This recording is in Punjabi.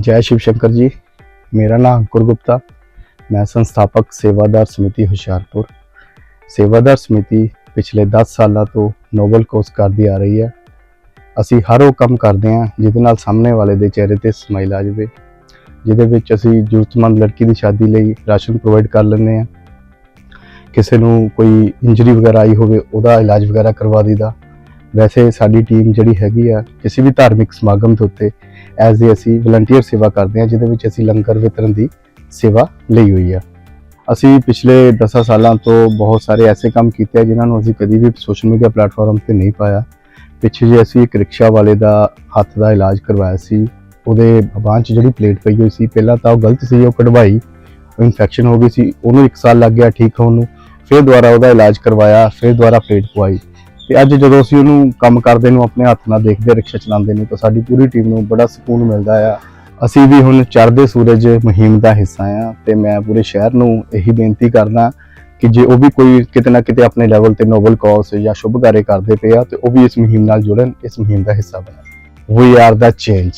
ਜੈ ਸ਼ਿਵ ਸ਼ੰਕਰ ਜੀ। ਮੇਰਾ ਨਾਮ ਅੰਕੁਰ ਗੁਪਤਾ। ਮੈਂ ਸੰਸਥਾਪਕ ਸੇਵਾਦਾਰ ਸਮਿਤੀ ਹੁਸ਼ਿਆਰਪੁਰ। ਸੇਵਾਦਾਰ ਸਮਿਤੀ ਪਿਛਲੇ 10 ਸਾਲਾਂ ਤੋਂ ਨੋਬਲ ਕੋਰਸ ਕਰਦੀ ਆ ਰਹੀ ਹੈ। ਅਸੀਂ ਹਰ ਉਹ ਕੰਮ ਕਰਦੇ ਹਾਂ ਜਿਹਦੇ ਨਾਲ ਸਾਹਮਣੇ ਵਾਲੇ ਦੇ ਚਿਹਰੇ ਤੇ ਸਮਾਈਲ ਆ ਜਾਵੇ। ਜਿਹਦੇ ਵਿੱਚ ਅਸੀਂ ਜ਼ਰੂਰਤਮੰਦ ਲੜਕੀ ਦੀ ਸ਼ਾਦੀ ਲਈ ਰਾਸ਼ਨ ਪ੍ਰੋਵਾਈਡ ਕਰ ਲੈਂਦੇ ਹਾਂ। ਕਿਸੇ ਨੂੰ ਕੋਈ ਇੰਜਰੀ ਵਗੈਰਾ ਆਈ ਹੋਵੇ, ਉਹਦਾ ਇਲਾਜ ਵਗੈਰਾ ਕਰਵਾ ਦਈਦਾ। ਵੈਸੇ ਸਾਡੀ ਟੀਮ ਜਿਹੜੀ ਹੈਗੀ ਆ, ਕਿਸੇ ਵੀ ਧਾਰਮਿਕ ਸਮਾਗਮ ਦੇ ਉੱਤੇ ਐਜ਼ ਏ ਅਸੀਂ ਵਲੰਟੀਅਰ ਸੇਵਾ ਕਰਦੇ ਹਾਂ, ਜਿਹਦੇ ਵਿੱਚ ਅਸੀਂ ਲੰਗਰ ਵਿਤਰਨ ਦੀ ਸੇਵਾ ਲਈ ਹੋਈ ਆ। ਅਸੀਂ ਪਿਛਲੇ 10 ਸਾਲਾਂ ਤੋਂ ਬਹੁਤ ਸਾਰੇ ਐਸੇ ਕੰਮ ਕੀਤੇ ਆ, ਜਿਨ੍ਹਾਂ ਨੂੰ ਅਸੀਂ ਕਦੀ ਵੀ ਸੋਸ਼ਲ ਮੀਡੀਆ ਪਲੇਟਫਾਰਮ ਤੇ ਨਹੀਂ ਪਾਇਆ। ਪਿੱਛੇ ਜੇ ਅਸੀਂ ਇੱਕ ਰਿਕਸ਼ਾ ਵਾਲੇ ਦਾ ਹੱਥ ਦਾ ਇਲਾਜ ਕਰਵਾਇਆ ਸੀ, ਉਹਦੇ ਬਾਂਹ 'ਚ ਜਿਹੜੀ ਪਲੇਟ ਪਈ ਹੋਈ ਸੀ, ਪਹਿਲਾਂ ਤਾਂ ਉਹ ਗਲਤ ਸੀ, ਉਹ ਕਢਵਾਈ ਇਨਫੈਕਸ਼ਨ ਹੋ ਗਈ ਸੀ, ਉਹਨੂੰ 1 ਸਾਲ ਲੱਗ ਗਿਆ ਠੀਕ ਹੋਣ ਨੂੰ। ਫਿਰ ਦੁਬਾਰਾ ਉਹਦਾ ਇਲਾਜ ਕਰਵਾਇਆ, ਫਿਰ ਦੁਬਾਰਾ ਪਲੇਟ ਪਵਾਈ। ਤੇ ਅੱਜ ਜਦੋਂ ਅਸੀਂ ਉਹਨੂੰ ਕੰਮ ਕਰਦੇ ਨੂੰ ਆਪਣੇ ਹੱਥ ਨਾਲ ਦੇਖਦੇ, ਰਿਕਸ਼ਾ ਚਲਾਉਂਦੇ ਨੂੰ, ਤਾਂ ਸਾਡੀ ਪੂਰੀ ਟੀਮ ਨੂੰ ਬੜਾ ਸਕੂਨ ਮਿਲਦਾ ਆ। ਅਸੀਂ ਵੀ ਹੁਣ ਚੜ੍ਹਦੇ ਸੂਰਜ ਮੁਹਿੰਮ ਦਾ ਹਿੱਸਾ ਆ ਤੇ ਮੈਂ ਪੂਰੇ ਸ਼ਹਿਰ ਨੂੰ ਇਹੀ ਬੇਨਤੀ ਕਰਦਾ ਕਿ ਜੇ ਉਹ ਵੀ ਕੋਈ ਕਿਤੇ ਨਾ ਕਿਤੇ ਆਪਣੇ ਲੈਵਲ ਤੇ ਨੋਬਲ ਕਾਜ਼ ਜਾਂ ਸ਼ੁਭ ਕਾਰੇ ਕਰਦੇ ਪਏ ਆ, ਤੇ ਉਹ ਵੀ ਇਸ ਮੁਹਿੰਮ ਨਾਲ ਜੁੜਨ, ਇਸ ਮੁਹਿੰਮ ਦਾ ਹਿੱਸਾ ਬਣਨ। ਵੀ ਆਰ ਦਾ ਚੇਂਜ